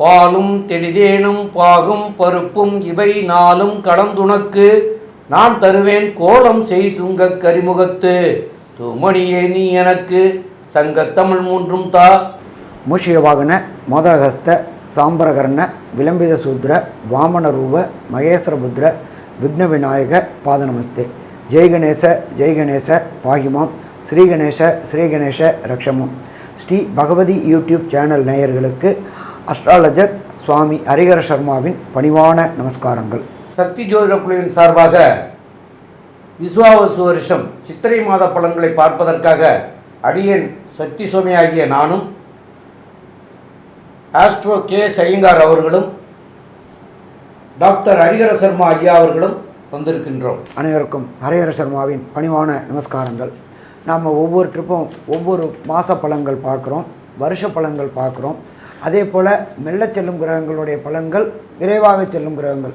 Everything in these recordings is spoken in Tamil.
பாலும் தெளிதேனும் பாகும் பருப்பும் இவை நாளும் கலந்துனக்கு நான் தருவேன் கோலம் செய்துங்க கரிமுகத்து. தூமணியே நீ எனக்கு சங்கத்தமிழ் மூன்றும் தா. மூஷியவாகன மோதகஸ்த சாம்பரகர்ண விளம்பித சூத்ர வாமன ரூப மகேஸ்வரபுத்ர விக்ன விநாயக பாதநமஸ்தே. ஜெய்கணேச ஜெய்கணேச பாகிமாம். ஸ்ரீகணேச ஸ்ரீகணேச ரக்ஷமம். ஸ்ரீ பகவதி யூடியூப் சேனல் நேயர்களுக்கு அஸ்ட்ராலஜர் சுவாமி ஹரிஹர சர்மாவின் பணிவான நமஸ்காரங்கள். சக்தி ஜோதிட குழுவின் சார்பாக விசுவாவசு வருஷம் சித்திரை மாத பலன்களை பார்ப்பதற்காக அடியேன் சக்தி சுவாமி ஆகிய நானும் ஆஸ்ட்ரோ கே ஐயங்கார் அவர்களும் டாக்டர் ஹரிஹர சர்மா ஐயா அவர்களும் வந்திருக்கின்றோம். அனைவருக்கும் ஹரிஹர சர்மாவின் பணிவான நமஸ்காரங்கள். நாம் ஒவ்வொரு ட்ரிப்பும் ஒவ்வொரு மாத பலன்கள் பார்க்குறோம் வருஷ பலன்கள் பார்க்குறோம். அதே போல் மெல்ல செல்லும் கிரகங்களுடைய பலன்கள் விரைவாக செல்லும் கிரகங்கள்.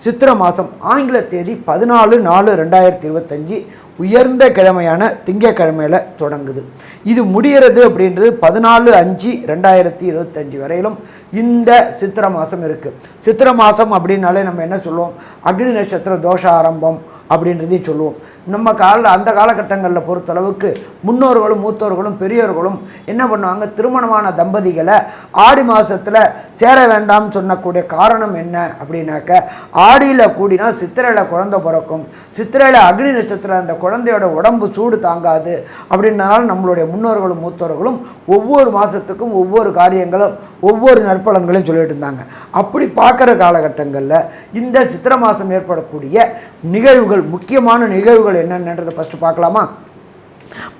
சித்திர மாதம் ஆங்கில தேதி பதினாலு நாலு ரெண்டாயிரத்தி இருபத்தஞ்சி உயர்ந்த கிழமையான திங்கக்கிழமையில் தொடங்குது. இது முடிகிறது அப்படின்றது பதினாலு அஞ்சு ரெண்டாயிரத்தி இருபத்தஞ்சி வரையிலும் இந்த சித்திர மாதம் இருக்குது சித்திர மாதம் அப்படின்னாலே நம்ம என்ன சொல்லுவோம்? அக்னி நட்சத்திர தோஷ ஆரம்பம் அப்படின்றதையும் சொல்லுவோம். நம்ம கால அந்த காலகட்டங்களில் பொறுத்தளவுக்கு முன்னோர்களும் மூத்தோர்களும் பெரியோர்களும் என்ன பண்ணுவாங்க? திருமணமான தம்பதிகளை ஆடி மாதத்தில் சேர வேண்டாம்னு சொன்னக்கூடிய காரணம் என்ன அப்படின்னாக்க ஆடியில் கூடினா சித்திரையில் குழந்தை பிறக்கும். சித்திரையில் அக்னி நட்சத்திரம் அந்த குழந்தையோட உடம்பு சூடு தாங்காது அப்படின்றனால நம்மளுடைய முன்னோர்களும் மூத்தோர்களும் ஒவ்வொரு மாதத்துக்கும் ஒவ்வொரு காரியங்களும் ஒவ்வொரு நற்பலன்களையும் சொல்லிட்டு இருந்தாங்க. அப்படி பார்க்குற காலகட்டங்களில் இந்த சித்திரை மாதம் ஏற்படக்கூடிய நிகழ்வுகள் முக்கியமான நிகழ்வுகள் என்னென்னன்றதை ஃபஸ்ட்டு பார்க்கலாமா?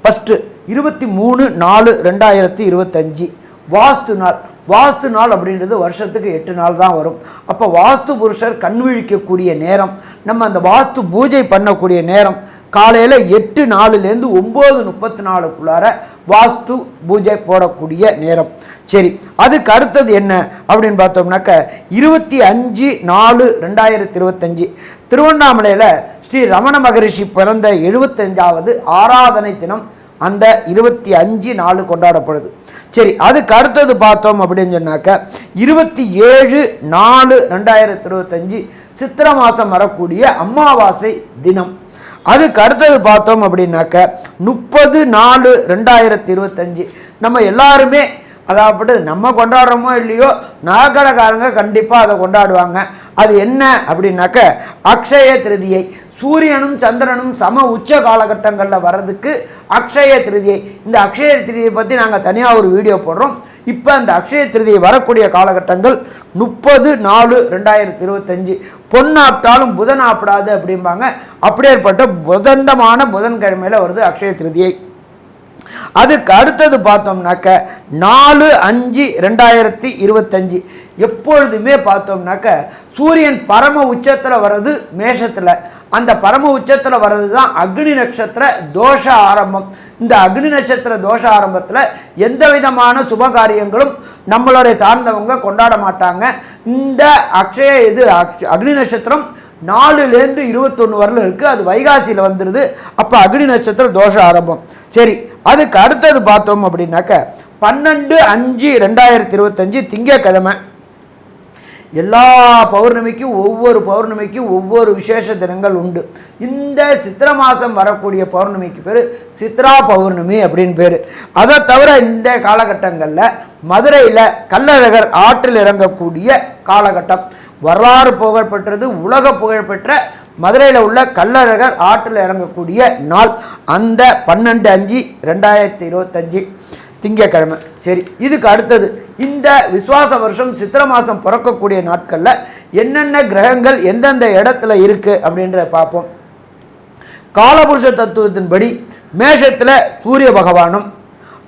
ஃபஸ்ட்டு இருபத்தி மூணு நாலு ரெண்டாயிரத்தி இருபத்தஞ்சி. வாஸ்து நாள். வாஸ்து நாள் அப்படின்றது வருஷத்துக்கு எட்டு நாள் தான் வரும். அப்போ வாஸ்து புருஷர் கண் விழிக்கக்கூடிய நேரம் நம்ம அந்த வாஸ்து பூஜை பண்ணக்கூடிய நேரம் காலையில் எட்டு நாலுலேருந்து ஒம்பது முப்பத்தி நாலுக்குள்ளார வாஸ்து பூஜை போடக்கூடிய நேரம். சரி அதுக்கு அடுத்தது என்ன அப்படின்னு பார்த்தோம்னாக்க இருபத்தி அஞ்சு நாலு ரெண்டாயிரத்தி இருபத்தஞ்சி. திருவண்ணாமலையில் ஸ்ரீ ரமண மகரிஷி பிறந்த எழுபத்தஞ்சாவது ஆராதனை தினம் அந்த இருபத்தி அஞ்சு நாலு கொண்டாடப்படுது. சரி அதுக்கு அடுத்தது பார்த்தோம் அப்படின்னு சொன்னாக்க இருபத்தி ஏழு நாலு ரெண்டாயிரத்தி இருபத்தஞ்சி சித்திரை மாதம் வரக்கூடிய அமாவாசை தினம். அதுக்கு அடுத்தது பார்த்தோம் அப்படின்னாக்க முப்பது நாலு ரெண்டாயிரத்தி இருபத்தஞ்சி நம்ம எல்லாருமே அதாவது நம்ம கொண்டாடுறோமோ இல்லையோ நகைக்கடைக்காரங்க கண்டிப்பாக அதை கொண்டாடுவாங்க. அது என்ன அப்படின்னாக்க அக்ஷய திருதியை சூரியனும் சந்திரனும் சம உச்ச காலகட்டங்களில் வர்றதுக்கு அக்ஷய திருதியை. இந்த அக்ஷய திருதியை பற்றி நாங்கள் தனியாக ஒரு வீடியோ போடுறோம். இப்போ அந்த அக்ஷய திருதியை வரக்கூடிய காலகட்டங்கள் முப்பது நாலு ரெண்டாயிரத்தி இருபத்தஞ்சு. பொண்ணாப்பிட்டாலும் புதன் ஆப்பிடாது அப்படிம்பாங்க. அப்படியேற்பட்ட புதந்தமான புதன்கிழமையில் வருது அக்ஷய திருதியை. அதுக்கு அடுத்தது பார்த்தோம்னாக்க நாலு அஞ்சு ரெண்டாயிரத்தி இருபத்தஞ்சி. எப்பொழுதுமே பார்த்தோம்னாக்க சூரியன் பரம உச்சத்தில் வர்றது மேஷத்தில். அந்த பரம உச்சத்தில் வர்றது தான் அக்னி நட்சத்திர தோஷ ஆரம்பம். இந்த அக்னி நட்சத்திர தோஷ ஆரம்பத்தில் எந்த விதமான சுப காரியங்களும் நம்மளுடைய சார்ந்தவங்க கொண்டாட மாட்டாங்க. இந்த அக்ஷய இது அக்ஷ- அக்னி நட்சத்திரம் நாலுலேருந்து இருபத்தொன்று வரலும் இருக்குது அது வைகாசியில் வந்துடுது அப்போ அக்னி நட்சத்திர தோஷ ஆரம்பம். சரி அதுக்கு அடுத்தது பார்த்தோம் அப்படின்னாக்க பன்னெண்டு அஞ்சு ரெண்டாயிரத்தி இருபத்தஞ்சி திங்கக்கிழமை. எல்லா பௌர்ணமிக்கும் ஒவ்வொரு பௌர்ணமிக்கும் ஒவ்வொரு விசேஷ தினங்கள் உண்டு. இந்த சித்திர மாதம் வரக்கூடிய பௌர்ணமிக்கு பேர் சித்ரா பௌர்ணமி அப்படின்னு பேர். அதை தவிர இந்த காலகட்டங்களில் மதுரையில் கள்ளழகர் ஆற்றில் இறங்கக்கூடிய காலகட்டம். வரலாறு புகழ்பெற்றது உலக புகழ்பெற்ற மதுரையில் உள்ள கள்ளழகர் ஆற்றில் இறங்கக்கூடிய நாள் அந்த பன்னெண்டு அஞ்சு ரெண்டாயிரத்தி இருபத்தஞ்சி திங்கக்கிழமை சரி இதுக்கு அடுத்தது இந்த விசுவாச வருஷம் சித்திர மாதம் பிறக்கக்கூடிய நாட்களில் என்னென்ன கிரகங்கள் எந்தெந்த இடத்துல இருக்குது அப்படின்றத பார்ப்போம். காலபுருஷ தத்துவத்தின்படி மேஷத்தில் சூரிய பகவானும்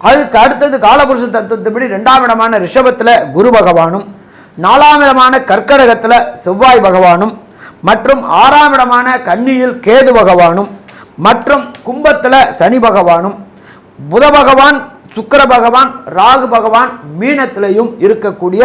அதுக்கு அடுத்தது காலபுருஷ தத்துவத்தின்படி ரெண்டாம் இடமான ரிஷபத்தில் குரு பகவானும் நாலாம் இடமான கற்கடகத்தில் செவ்வாய் பகவானும் மற்றும் ஆறாம் இடமான கன்னியில் கேது பகவானும் மற்றும் கும்பத்தில் சனி பகவானும் புத பகவான் சுக்கர பகவான் ராகு பகவான் மீனத்திலையும் இருக்கக்கூடிய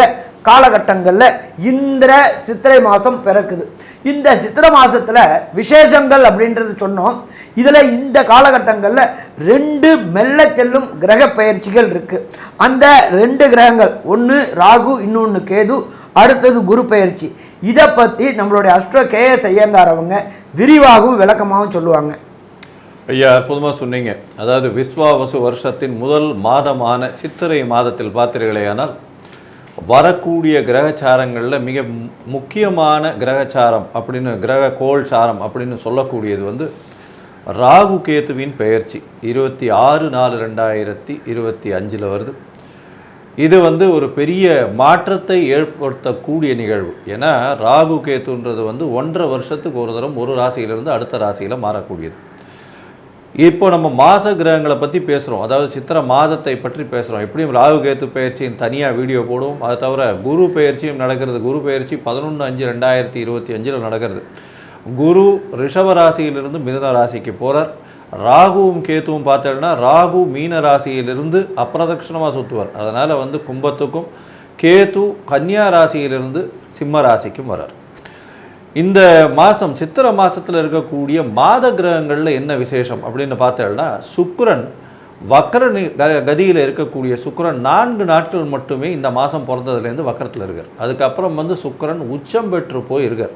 காலகட்டங்களில் இந்த சித்திரை மாதம் பிறக்குது. இந்த சித்திரை மாதத்தில் விசேஷங்கள் அப்படின்றது சொன்னோம். இதில் இந்த காலகட்டங்களில் ரெண்டு மெல்ல செல்லும் கிரக பயிற்சிகள் இருக்குது அந்த ரெண்டு கிரகங்கள் ஒன்று ராகு இன்னொன்று கேது அடுத்தது குரு பயிற்சி. இதை பற்றி நம்மளுடைய அஸ்ட்ரோ கேஎஸ் ஐயங்கார் அவங்க விரிவாகவும் விளக்கமாகவும் சொல்லுவாங்க. ஐயா அற்புதமாக சொன்னீங்க. அதாவது விஸ்வாவசு வருஷத்தின் முதல் மாதமான சித்திரை மாதத்தில் பார்த்தீர்களேயானால் வரக்கூடிய கிரகச்சாரங்களில் மிக முக்கியமான கிரகச்சாரம் அப்படின்னு கிரக கோள் சாரம் அப்படின்னு சொல்லக்கூடியது வந்து ராகு கேத்துவின் பெயர்ச்சி. இருபத்தி ஆறு நாலு ரெண்டாயிரத்தி இருபத்தி அஞ்சில் வருது. இது வந்து ஒரு பெரிய மாற்றத்தை ஏற்படுத்தக்கூடிய நிகழ்வு. ஏன்னா ராகு கேத்துன்றது வந்து ஒன்றரை வருஷத்துக்கு ஒரு தரம் ஒரு ராசியிலிருந்து அடுத்த ராசியில் மாறக்கூடியது. இப்போ நம்ம மாத கிரகங்களை பற்றி பேசுகிறோம் அதாவது சித்திர மாதத்தை பற்றி பேசுகிறோம் எப்படியும் ராகு கேத்து பயிற்சியின் தனியாக வீடியோ போடுவோம். அதை தவிர குரு பயிற்சியும் நடக்கிறது. குரு பயிற்சி பதினொன்று அஞ்சு ரெண்டாயிரத்தி இருபத்தி அஞ்சில் நடக்கிறது. குரு ரிஷப ராசியிலிருந்து மிதுன ராசிக்கு போகிறார் ராகுவும் கேத்துவும் பார்த்தோன்னா ராகு மீன ராசியிலிருந்து அப்பிரதட்சணமாக சுற்றுவார் அதனால் வந்து கும்பத்துக்கும் கேத்து கன்னியா ராசியிலிருந்து சிம்ம ராசிக்கும் வரார். இந்த மாதம் சித்திர மாதத்தில் இருக்கக்கூடிய மாத கிரகங்களில் என்ன விசேஷம் அப்படின்னு பார்த்தேன்னா சுக்கரன் வக்கர க- கதியில் இருக்கக்கூடிய சுக்கரன் நான்கு நாட்கள் மட்டுமே இந்த மாதம் பிறந்ததுலேருந்து வக்கரத்தில் இருக்கார். அதுக்கப்புறம் வந்து சுக்கிரன் உச்சம் பெற்று போய் இருக்கார்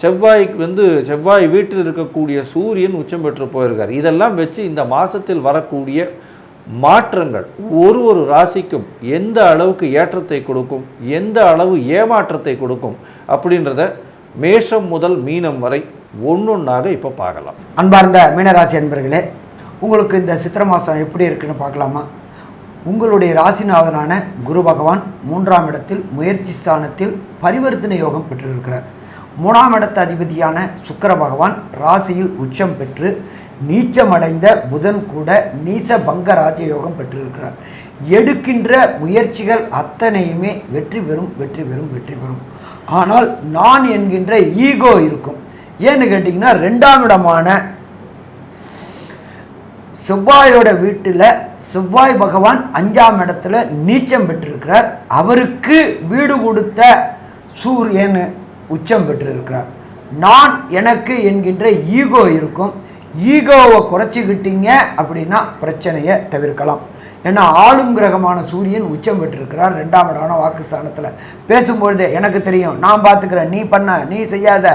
செவ்வாய்க்கு வந்து செவ்வாய் வீட்டில் இருக்கக்கூடிய சூரியன் உச்சம் பெற்று போயிருக்கார். இதெல்லாம் வச்சு இந்த மாதத்தில் வரக்கூடிய மாற்றங்கள் ஒரு ஒரு ராசிக்கும் எந்த அளவுக்கு ஏற்றத்தை கொடுக்கும் எந்த அளவு ஏமாற்றத்தை கொடுக்கும் அப்படின்றத மேஷம் முதல் மீனம் வரை ஒன்றொன்றாக இப்போ பார்க்கலாம். அன்பார்ந்த மீனராசி அன்பர்களே உங்களுக்கு இந்த சித்திர மாதம் எப்படி இருக்குன்னு பார்க்கலாமா? உங்களுடைய ராசிநாதனான குரு பகவான் மூன்றாம் இடத்தில் முயற்சி ஸ்தானத்தில் பரிவர்த்தனை யோகம் பெற்றிருக்கிறார். மூணாம் இடத்த அதிபதியான சுக்கர பகவான் ராசியில் உச்சம் பெற்று நீச்சமடைந்த புதன் கூட நீச பங்க ராஜயோகம் பெற்றிருக்கிறார். எடுக்கின்ற முயற்சிகள் அத்தனையுமே வெற்றி பெறும் வெற்றி பெறும் வெற்றி பெறும். ஆனால் நான் என்கின்ற ஈகோ இருக்கும். ஏன்னு கேட்டிங்கன்னா ரெண்டாம் இடமான செவ்வாயோட வீட்டில் செவ்வாய் பகவான் அஞ்சாம் இடத்துல நீச்சம் பெற்றிருக்கிறார். அவருக்கு வீடு கொடுத்த சூரியன் உச்சம் பெற்றிருக்கிறார். நான் எனக்கு என்கின்ற ஈகோ இருக்கும். ஈகோவை குறைச்சிக்கிட்டீங்க அப்படின்னா பிரச்சனையை தவிர்க்கலாம். ஏன்னா ஆளும் கிரகமான சூரியன் உச்சம் பெற்றிருக்கிறார் ரெண்டாம் இடமான வாக்குஸ்தானத்தில். பேசும்பொழுதே எனக்கு தெரியும் நான் பார்த்துக்கிறேன் நீ பண்ண நீ செய்யாத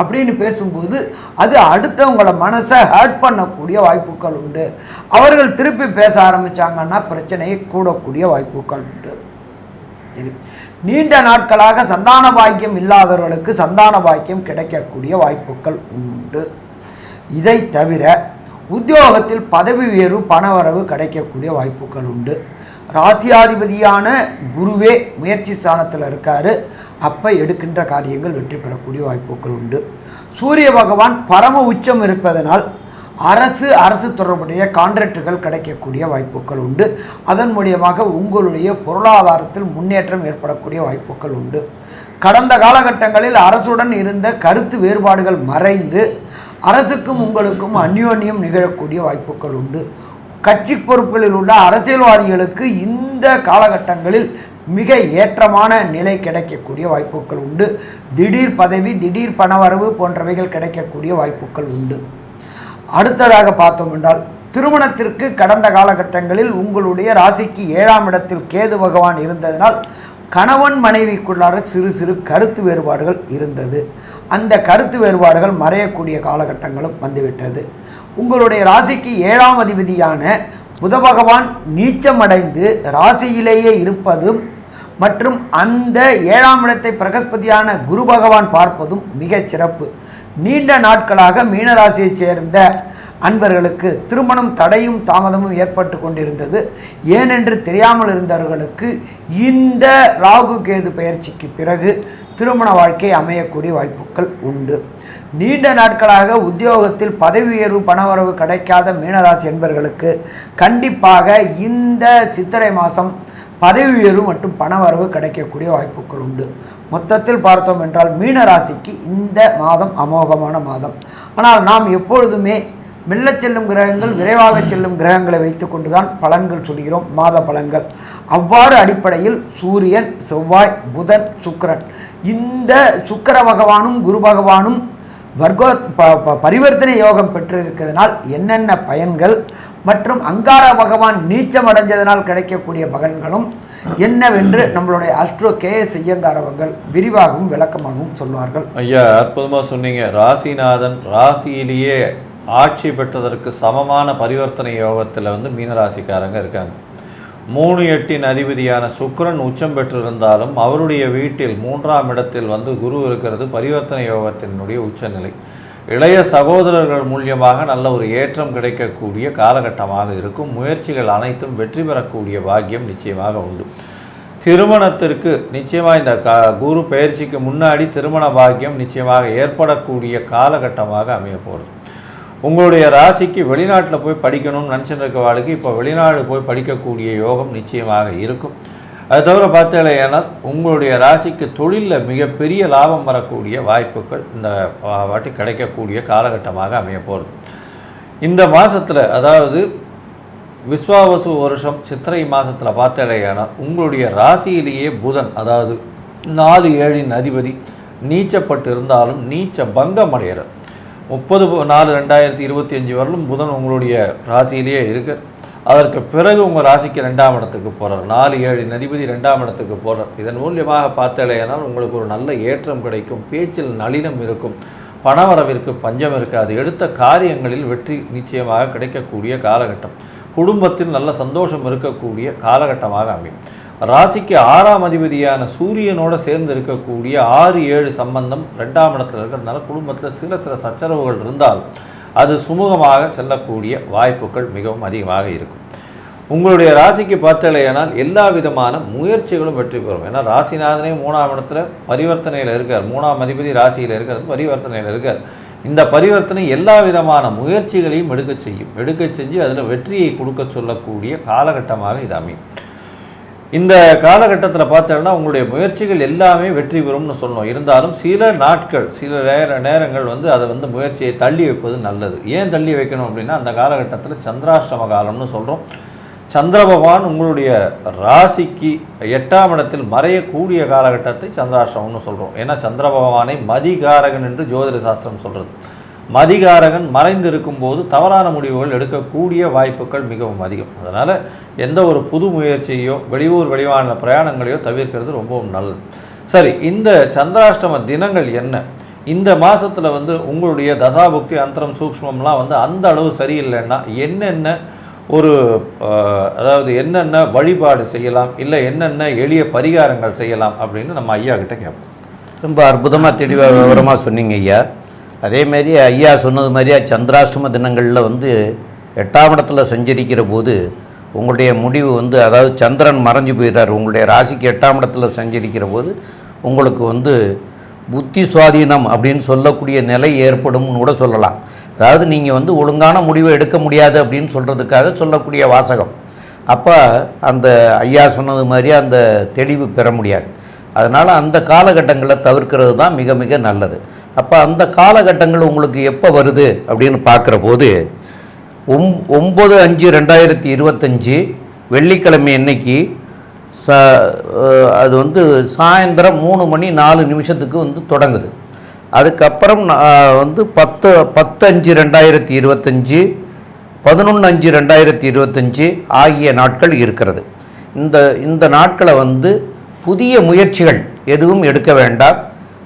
அப்படின்னு பேசும்போது அது அடுத்தவங்கள மனசை ஹர்ட் பண்ணக்கூடிய வாய்ப்புகள் உண்டு. அவர்கள் திருப்பி பேச ஆரம்பிச்சாங்கன்னா பிரச்சனையை கூடக்கூடிய வாய்ப்புகள் உண்டு. நீண்ட நாட்களாக சந்தான பாக்கியம் இல்லாதவர்களுக்கு சந்தான பாக்கியம் கிடைக்கக்கூடிய வாய்ப்புகள் உண்டு. இதை தவிர உத்தியோகத்தில் பதவி உயர்வு பணவரவு கிடைக்கக்கூடிய வாய்ப்புகள் உண்டு. ராசியாதிபதியான குருவே முயற்சி ஸ்தானத்தில் இருக்காரு. அப்போ எடுக்கின்ற காரியங்கள் வெற்றி பெறக்கூடிய வாய்ப்புகள் உண்டு. சூரிய பகவான் பரம உச்சம் இருப்பதனால் அரசு அரசு தொடர்புடைய கான்ட்ராக்டுகள் கிடைக்கக்கூடிய வாய்ப்புகள் உண்டு. அதன் மூலியமாக உங்களுடைய பொருளாதாரத்தில் முன்னேற்றம் ஏற்படக்கூடிய வாய்ப்புகள் உண்டு. கடந்த காலகட்டங்களில் அரசுடன் இருந்த கருத்து வேறுபாடுகள் மறைந்து அரசுக்கும் உங்களுக்கும் அந்யோன்யம் நிகழக்கூடிய வாய்ப்புகள் உண்டு. கட்சி பொறுப்புகளில் உள்ள அரசியல்வாதிகளுக்கு இந்த காலகட்டங்களில் மிக ஏற்றமான நிலை கிடைக்கக்கூடிய வாய்ப்புகள் உண்டு. திடீர் பதவி திடீர் பணவரவு போன்றவைகள் கிடைக்கக்கூடிய வாய்ப்புகள் உண்டு. அடுத்ததாக பார்த்தோம் என்றால் திருமணத்திற்கு கடந்த காலகட்டங்களில் உங்களுடைய ராசிக்கு ஏழாம் இடத்தில் கேது பகவான் இருந்ததனால் கணவன் மனைவிக்குள்ளார சிறு சிறு கருத்து வேறுபாடுகள் இருந்தது. அந்த கருத்து வேறுபாடுகள் மறையக்கூடிய காலகட்டங்களும் வந்துவிட்டது. உங்களுடைய ராசிக்கு ஏழாம் அதிபதியான புத பகவான் நீச்சமடைந்து ராசியிலேயே இருப்பதும் மற்றும் அந்த ஏழாம் இடத்தை பிரகஸ்பதியான குரு பகவான் பார்ப்பதும் மிகச் சிறப்பு. நீண்ட நாட்களாக மீனராசியைச் சேர்ந்த அன்பர்களுக்கு திருமணம் தடையும் தாமதமும் ஏற்பட்டு கொண்டிருந்தது. ஏனென்று தெரியாமல் இருந்தவர்களுக்கு இந்த ராகு கேது பயிற்சிக்கு பிறகு திருமண வாழ்க்கை அமையக்கூடிய வாய்ப்புகள் உண்டு. நீண்ட நாட்களாக உத்தியோகத்தில் பதவி உயர்வு பணவரவு கிடைக்காத மீனராசி என்பர்களுக்கு கண்டிப்பாக இந்த சித்திரை மாதம் பதவி உயர்வு மற்றும் பணவரவு கிடைக்கக்கூடிய வாய்ப்புகள் உண்டு. மொத்தத்தில் பார்த்தோம் என்றால் மீன ராசிக்கு இந்த மாதம் அமோகமான மாதம். ஆனால் நாம் எப்பொழுதுமே மெல்ல செல்லும் கிரகங்கள் விரைவாக செல்லும் கிரகங்களை வைத்துக்கொண்டு தான் பலன்கள் சொல்கிறோம் மாத பலன்கள். அவ்வாறு அடிப்படையில் சூரியன் செவ்வாய் புதன் சுக்கிரன். இந்த சுக்கிர பகவானும் குரு பகவானும் வர்க்கோ ப- ப- பரிவர்த்தனை யோகம் பெற்றிருக்கிறதுனால் என்னென்ன பயன்கள் மற்றும் அங்கார பகவான் நீச்சம் அடைஞ்சதனால் கிடைக்கக்கூடிய பலன்களும் என்னவென்று நம்மளுடைய அஸ்ட்ரோ கே எஸ் ஐயங்கார் அவர்கள் விரிவாகவும் விளக்கமாகவும் சொல்வார்கள். ஐயா அற்புதமாக சொன்னீங்க. ராசிநாதன் ராசியிலேயே ஆட்சி பெற்றதற்கு சமமான பரிவர்த்தனை யோகத்தில் வந்து மீனராசிக்காரங்க இருக்காங்க. மூணு எட்டின் அதிபதியான சுக்கரன் உச்சம் பெற்றிருந்தாலும் அவருடைய வீட்டில் மூன்றாம் இடத்தில் வந்து குரு இருக்கிறது பரிவர்த்தனை யோகத்தினுடைய உச்சநிலை. இளைய சகோதரர்கள் மூலியமாக நல்ல ஒரு ஏற்றம் கிடைக்கக்கூடிய காலகட்டமாக இருக்கும். முயற்சிகள் அனைத்தும் வெற்றி பெறக்கூடிய பாக்கியம் நிச்சயமாக உண்டு. திருமணத்திற்கு நிச்சயமாக இந்த க குரு பயிற்சிக்கு முன்னாடி திருமண பாக்கியம் நிச்சயமாக ஏற்படக்கூடிய காலகட்டமாக அமைய போகிறது உங்களுடைய ராசிக்கு வெளிநாட்டில் போய் படிக்கணும்னு நினச்சிட்டு இருக்கவாளுக்கு இப்போ வெளிநாடு போய் படிக்கக்கூடிய யோகம் நிச்சயமாக இருக்கும். அது தவிர பார்த்தீங்கன்னா உங்களுடைய ராசிக்கு தொழிலில் மிகப்பெரிய லாபம் வரக்கூடிய வாய்ப்புகள் இந்த வாட்டி கிடைக்கக்கூடிய காலகட்டமாக அமைய போகிறது இந்த மாதத்தில் அதாவது விஸ்வாவசு வருஷம் சித்திரை மாதத்தில் பார்த்தடையானா உங்களுடைய ராசியிலேயே புதன் அதாவது நாலு ஏழின் அதிபதி நீச்சப்பட்டு இருந்தாலும் நீச்ச பங்கம் அடைகிறார். முப்பது நாலு ரெண்டாயிரத்தி இருபத்தி அஞ்சு வரலும் புதன் உங்களுடைய ராசியிலேயே இருக்குது அதற்கு பிறகு உங்கள் ராசிக்கு ரெண்டாம் இடத்துக்கு போகிறார் நாலு ஏழு நதிபதி ரெண்டாம் இடத்துக்கு போகிறார் இதன் மூலியமாக பார்த்தலையானால் உங்களுக்கு ஒரு நல்ல ஏற்றம் கிடைக்கும். பேச்சில் நளினம் இருக்கும். பணவரவிற்கு பஞ்சம் இருக்காது. எடுத்த காரியங்களில் வெற்றி நிச்சயமாக கிடைக்கக்கூடிய காலகட்டம். குடும்பத்தில் நல்ல சந்தோஷம் இருக்கக்கூடிய காலகட்டமாக அமையும். ராசிக்கு ஆறாம் அதிபதியான சூரியனோட சேர்ந்து இருக்கக்கூடிய ஆறு ஏழு சம்பந்தம் ரெண்டாம் இடத்துல இருக்கிறதுனால குடும்பத்தில் சில சில சச்சரவுகள் இருந்தால் அது சுமூகமாக செல்லக்கூடிய வாய்ப்புகள் மிகவும் அதிகமாக இருக்கும். உங்களுடைய ராசிக்கு பார்த்தலையானால் எல்லா விதமான முயற்சிகளும் வெற்றி பெறும். ஏன்னா ராசிநாதனே மூணாம் இடத்துல பரிவர்த்தனையில் இருக்கார். மூணாம் அதிபதி ராசியில் இருக்கிறது பரிவர்த்தனையில் இருக்கார். இந்த பரிவர்த்தனை எல்லா விதமான முயற்சிகளையும் எடுக்க செய்யும். எடுக்க செஞ்சு அதில் வெற்றியை கொடுக்க சொல்லக்கூடிய காலகட்டமாக இது அமையும். இந்த காலகட்டத்தில் பார்த்தோம்னா உங்களுடைய முயற்சிகள் எல்லாமே வெற்றி பெறும்னு சொன்னோம் இருந்தாலும் சில நாட்கள் சில நேர நேரங்கள் வந்து அதை வந்து முயற்சியை தள்ளி வைப்பது நல்லது. ஏன் தள்ளி வைக்கணும் அப்படின்னா அந்த காலகட்டத்தில் சந்திராஷ்டம காலம்னு சொல்கிறோம் சந்திர பகவான் உங்களுடைய ராசிக்கு எட்டாம் இடத்தில் மறையக்கூடிய காலகட்டத்தை சந்திராஷ்டமம்னு சொல்கிறோம் ஏன்னா சந்திர பகவானை மதிகாரகன் என்று ஜோதிட சாஸ்திரம் சொல்கிறது மதிகாரகன் மறைந்திருக்கும் போது தவறான முடிவுகள் எடுக்கக்கூடிய வாய்ப்புகள் மிகவும் அதிகம். அதனால் எந்த ஒரு புது முயற்சியோ வெளியூர் வெளிவான பிரயாணங்களையோ தவிர்க்கிறது ரொம்பவும் நல்லது. சரி இந்த சந்திராஷ்டம தினங்கள் என்ன? இந்த மாதத்தில் வந்து உங்களுடைய தசாபுக்தி அந்தரம் சூக்ஷ்மம்லாம் வந்து அந்த அளவு சரியில்லைன்னா என்னென்ன ஒரு அதாவது என்னென்ன வழிபாடு செய்யலாம்? இல்லை என்னென்ன எளிய பரிகாரங்கள் செய்யலாம்? அப்படின்னு நம்ம ஐயா கிட்ட கேட்போம். ரொம்ப அற்புதமாக தெளிவாக விவரமாக சொன்னீங்க ஐயா. அதேமாரி ஐயா சொன்னது மாதிரியா சந்திராஷ்டம தினங்களில் வந்து எட்டாம் இடத்துல சஞ்சரிக்கிற போது உங்களுடைய முடிவு வந்து அதாவது சந்திரன் மறைஞ்சு போயிடுறார் உங்களுடைய ராசிக்கு எட்டாம் இடத்துல சஞ்சரிக்கிற போது உங்களுக்கு வந்து புத்தி சுவாதீனம் அப்படின்னு சொல்லக்கூடிய நிலை ஏற்படும்னு கூட சொல்லலாம். அதாவது நீங்கள் வந்து ஒழுங்கான முடிவை எடுக்க முடியாது அப்படின்னு சொல்கிறதுக்காக சொல்லக்கூடிய வாசகம். அப்போ அந்த ஐயா சொன்னது மாதிரி அந்த தெளிவு பெற முடியாது. அதனால் அந்த காலகட்டங்களை தவிர்க்கிறது தான் மிக மிக நல்லது. அப்போ அந்த காலகட்டங்கள் உங்களுக்கு எப்போ வருது அப்படின்னு பார்க்குற போது ஒம் ஒம்பது அஞ்சு ரெண்டாயிரத்தி இருபத்தஞ்சி வெள்ளிக்கிழமை அன்னைக்கு ச அது வந்து சாயந்தரம் மூணு மணி நாலு நிமிஷத்துக்கு வந்து தொடங்குது. அதுக்கப்புறம் நான் வந்து பத்து பத்து அஞ்சு ரெண்டாயிரத்தி இருபத்தஞ்சி பதினொன்று அஞ்சு ரெண்டாயிரத்தி இருபத்தஞ்சி ஆகிய நாட்கள் இருக்கிறது. இந்த இந்த நாட்களை வந்து புதிய முயற்சிகள் எதுவும் எடுக்க வேண்டாம்.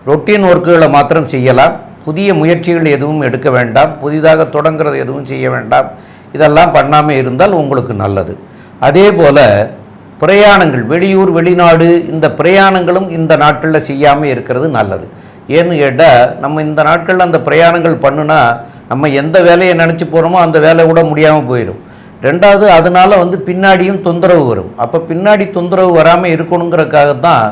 ரொட்டீன் ஒர்க்குகளை மாத்திரம் செய்யலாம். புதிய முயற்சிகள் எதுவும் எடுக்க வேண்டாம். புதிதாக தொடங்குறது எதுவும் செய்ய வேண்டாம். இதெல்லாம் பண்ணாமல் இருந்தால் உங்களுக்கு நல்லது. அதே போல் பிரயாணங்கள் வெளியூர் வெளிநாடு இந்த பிரயாணங்களும் இந்த நாட்களில் செய்யாமல் இருக்கிறது நல்லது. ஏன்னு கேட்டால் நம்ம இந்த நாட்களில் அந்த பிரயாணங்கள் பண்ணுனா நம்ம எந்த வேலையை நினச்சி போகிறோமோ அந்த வேலை கூட முடியாமல் போயிடும் ரெண்டாவது அதனால் வந்து பின்னாடியும் தொந்தரவு வரும். அப்போ பின்னாடி தொந்தரவு வராமல் இருக்கணுங்கிறதுக்காக தான்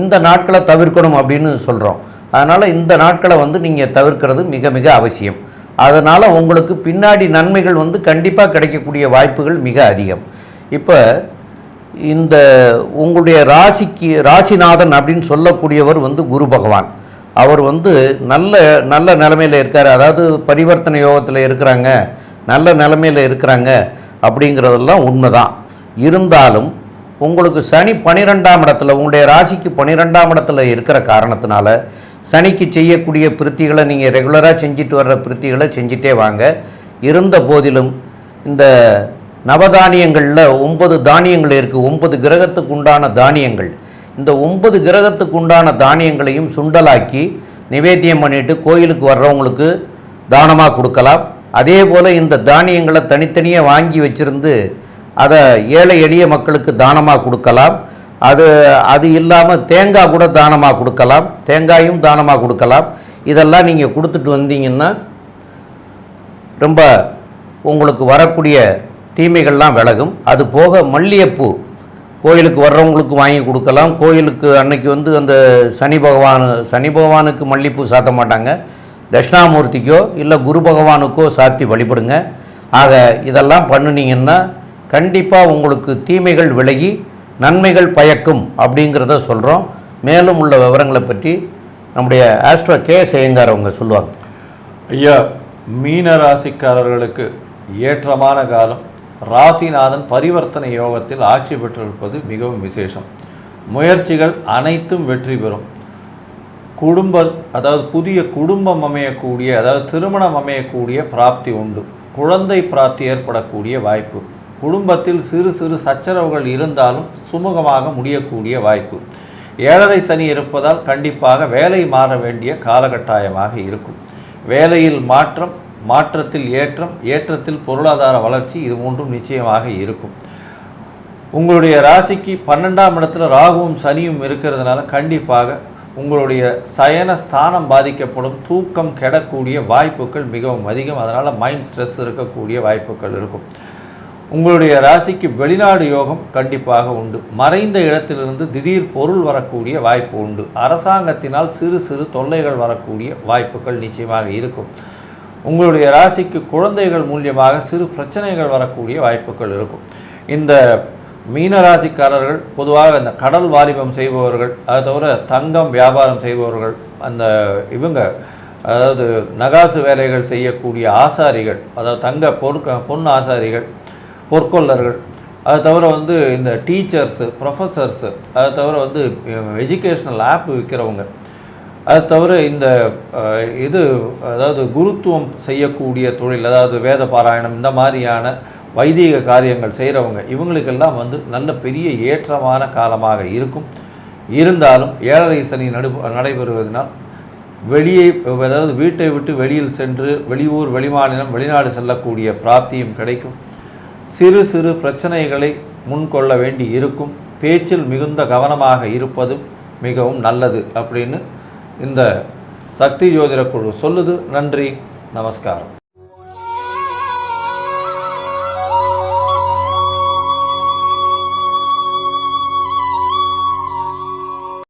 இந்த நாட்களை தவிர்க்கணும் அப்படின்னு சொல்கிறோம் அதனால் இந்த நாட்களை வந்து நீங்கள் தவிர்க்கிறது மிக மிக அவசியம். அதனால் உங்களுக்கு பின்னாடி நன்மைகள் வந்து கண்டிப்பாக கிடைக்கக்கூடிய வாய்ப்புகள் மிக அதிகம். இப்போ இந்த உங்களுடைய ராசிக்கு ராசிநாதன் அப்படின்னு சொல்லக்கூடியவர் வந்து குரு பகவான். அவர் வந்து நல்ல நல்ல நிலமையில் இருக்கார். அதாவது பரிவர்த்தனை யோகத்தில் இருக்கிறாங்க நல்ல நிலமையில் இருக்கிறாங்க அப்படிங்கிறதெல்லாம் உண்மைதான். இருந்தாலும் உங்களுக்கு சனி பனிரெண்டாம் இடத்துல உங்களுடைய ராசிக்கு பனிரெண்டாம் இடத்துல இருக்கிற காரணத்தினால சனிக்கு செய்யக்கூடிய பிரித்திகளை நீங்கள் ரெகுலராக செஞ்சுட்டு வர்ற பிரித்திகளை செஞ்சிட்டே வாங்க. இருந்த போதிலும் இந்த நவதானியங்களில் ஒன்பது தானியங்கள் இருக்குது ஒன்பது கிரகத்துக்கு உண்டான தானியங்கள். இந்த ஒன்பது கிரகத்துக்கு உண்டான தானியங்களையும் சுண்டலாக்கி நிவேத்தியம் பண்ணிட்டு கோயிலுக்கு வர்றவங்களுக்கு தானமாக கொடுக்கலாம். அதே போல் இந்த தானியங்களை தனித்தனியாக வாங்கி வச்சுருந்து அதை ஏழை எளிய மக்களுக்கு தானமாக கொடுக்கலாம். அது அது இல்லாமல் தேங்காய் கூட தானமாக கொடுக்கலாம். தேங்காயும் தானமாக கொடுக்கலாம். இதெல்லாம் நீங்கள் கொடுத்துட்டு வந்தீங்கன்னா ரொம்ப உங்களுக்கு வரக்கூடிய தீமைகள்லாம் விலகும். அது போக மல்லிகைப்பூ கோயிலுக்கு வர்றவங்களுக்கு வாங்கி கொடுக்கலாம். கோயிலுக்கு அன்னைக்கு வந்து அந்த சனி பகவான் சனி பகவானுக்கு மல்லிகைப்பூ சாத்த மாட்டாங்க. தட்சிணாமூர்த்திக்கோ இல்லை குரு பகவானுக்கோ சாத்தி வழிபடுங்க. ஆக இதெல்லாம் பண்ணினீங்கன்னா கண்டிப்பாக உங்களுக்கு தீமைகள் விலகி நன்மைகள் பயக்கும் அப்படிங்கிறத சொல்கிறோம் மேலும் உள்ள விவரங்களை பற்றி நம்முடைய ஆஸ்ட்ரோ கே செய்யங்கார் அவங்க சொல்லுவாங்க. ஐயா மீன ராசிக்காரர்களுக்கு ஏற்றமான காலம் ராசிநாதன் பரிவர்த்தனை யோகத்தில் ஆட்சி பெற்றிருப்பது மிகவும் விசேஷம். முயற்சிகள் அனைத்தும் வெற்றி பெறும். குடும்ப அதாவது புதிய குடும்பம் அமையக்கூடிய அதாவது திருமணம் அமையக்கூடிய பிராப்தி உண்டு. குழந்தை பிராப்தி ஏற்படக்கூடிய வாய்ப்பு. குடும்பத்தில் சிறு சிறு சச்சரவுகள் இருந்தாலும் சுமூகமாக முடியக்கூடிய வாய்ப்பு. ஏழரை சனி இருப்பதால் கண்டிப்பாக வேலை மாற வேண்டிய காலகட்டாயமாக இருக்கும். வேலையில் மாற்றம் மாற்றத்தில் ஏற்றம் ஏற்றத்தில் பொருளாதார வளர்ச்சி இது மூன்றும் நிச்சயமாக இருக்கும். உங்களுடைய ராசிக்கு பன்னெண்டாம் இடத்துல ராகுவும் சனியும் இருக்கிறதுனால கண்டிப்பாக உங்களுடைய சயன ஸ்தானம் பாதிக்கப்படும் தூக்கம் கெடக்கூடிய வாய்ப்புகள் மிகவும் அதிகம். அதனால் மைண்ட் ஸ்ட்ரெஸ் இருக்கக்கூடிய வாய்ப்புகள் இருக்கும். உங்களுடைய ராசிக்கு வெளிநாடு யோகம் கண்டிப்பாக உண்டு. மறைந்த இடத்திலிருந்து திடீர் பொருள் வரக்கூடிய வாய்ப்பு உண்டு. அரசாங்கத்தினால் சிறு சிறு தொல்லைகள் வரக்கூடிய வாய்ப்புகள் நிச்சயமாக இருக்கும். உங்களுடைய ராசிக்கு குழந்தைகள் மூலியமாக சிறு பிரச்சனைகள் வரக்கூடிய வாய்ப்புகள் இருக்கும். இந்த மீன ராசிக்காரர்கள் பொதுவாக இந்த கடல் வாலிபம் செய்பவர்கள் அது தவிர தங்கம் வியாபாரம் செய்பவர்கள் அந்த இவங்க அதாவது நகாசு வேலைகள் செய்யக்கூடிய ஆசாரிகள் அதாவது தங்க பொருட்க பொன் ஆசாரிகள் பொற்கொள்ளர்கள். அது தவிர வந்து இந்த டீச்சர்ஸு ப்ரொஃபஸர்ஸு அது தவிர வந்து எஜுகேஷ்னல் ஆப் விற்கிறவங்க அது தவிர இந்த இது அதாவது குருத்துவம் செய்யக்கூடிய தொழில் அதாவது வேத பாராயணம் இந்த மாதிரியான வைதீக காரியங்கள் செய்கிறவங்க இவங்களுக்கெல்லாம் வந்து நல்ல பெரிய ஏற்றமான காலமாக இருக்கும். இருந்தாலும் ஏழரை சனி நடு நடைபெறுவதனால் வெளியே அதாவது வீட்டை விட்டு வெளியில் சென்று வெளியூர் வெளிமாநிலம் வெளிநாடு செல்லக்கூடிய பிராப்தியும் கிடைக்கும். சிறு சிறு பிரச்சனைகளை முன்கொள்ள வேண்டி இருக்கும். பேச்சில் மிகுந்த கவனமாக இருப்பதும் மிகவும் நல்லது அப்படின்னு இந்த சக்தி ஜோதிட குழு சொல்லுது. நன்றி. நமஸ்காரம்.